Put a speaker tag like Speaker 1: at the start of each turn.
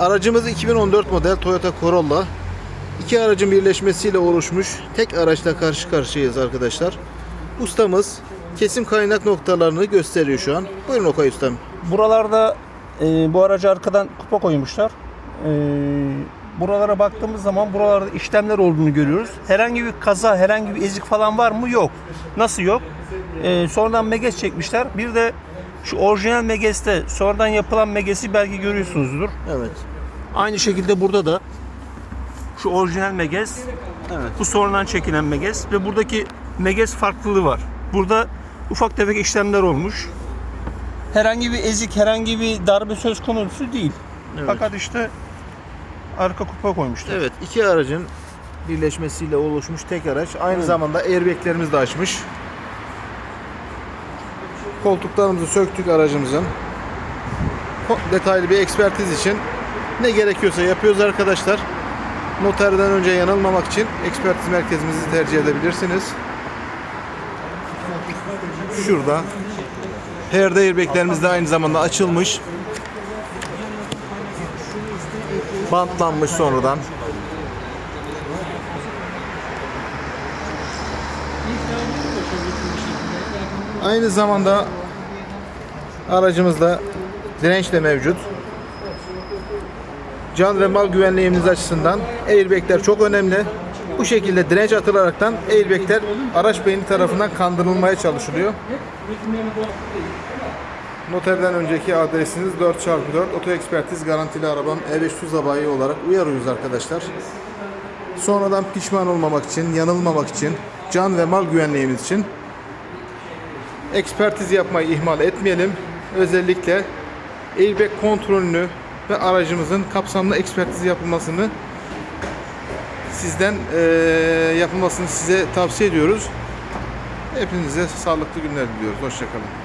Speaker 1: Aracımız 2014 model Toyota Corolla. İki aracın birleşmesiyle oluşmuş tek araçla karşı karşıyayız arkadaşlar. Ustamız kesim kaynak noktalarını gösteriyor şu an. Buyurun Okay Ustam.
Speaker 2: Buralarda e, bu aracı arkadan kupa koymuşlar. E, buralara baktığımız zaman buralarda işlemler olduğunu görüyoruz. Herhangi bir kaza, herhangi bir ezik falan var mı? Yok. Nasıl yok? E, sonradan Meges çekmişler. Bir de şu orijinal Meges'te sonradan yapılan Meges'i belki görüyorsunuzdur.
Speaker 1: Evet.
Speaker 2: Aynı şekilde burada da şu orijinal Meges,
Speaker 1: Evet.
Speaker 2: bu sonradan çekilen Meges ve buradaki Meges farklılığı var. Burada ufak tefek işlemler olmuş. Herhangi bir ezik, herhangi bir darbe söz konusu değil.
Speaker 1: Evet.
Speaker 2: Fakat işte arka kupa koymuşlar.
Speaker 1: Evet, iki aracın birleşmesiyle oluşmuş tek araç. Aynı zamanda airbaglerimiz de açmış. Koltuklarımızı söktük aracımızın. Detaylı bir ekspertiz için ne gerekiyorsa yapıyoruz arkadaşlar. Noterden önce yanılmamak için ekspertiz merkezimizi tercih edebilirsiniz. Şurada. Perde airbaglerimiz de aynı zamanda açılmış. Bantlanmış sonradan. Aynı zamanda aracımızda direnç de mevcut. Can ve mal güvenliğimiz açısından airbagler çok önemli. Bu şekilde direnç atılaraktan airbagler araç beyni tarafından kandırılmaya çalışılıyor. Noterden önceki adresiniz 4x4 Oto Ekspertiz Garantili Arabam E5 Tuzla olarak uyarıyoruz arkadaşlar. Sonradan pişman olmamak için, yanılmamak için, can ve mal güvenliğimiz için ekspertiz yapmayı ihmal etmeyelim. Özellikle airbag kontrolünü ve aracımızın kapsamlı ekspertiz yapılmasını sizden eee, yapılmasını size tavsiye ediyoruz. Hepinize sağlıklı günler diliyoruz. Hoşçakalın.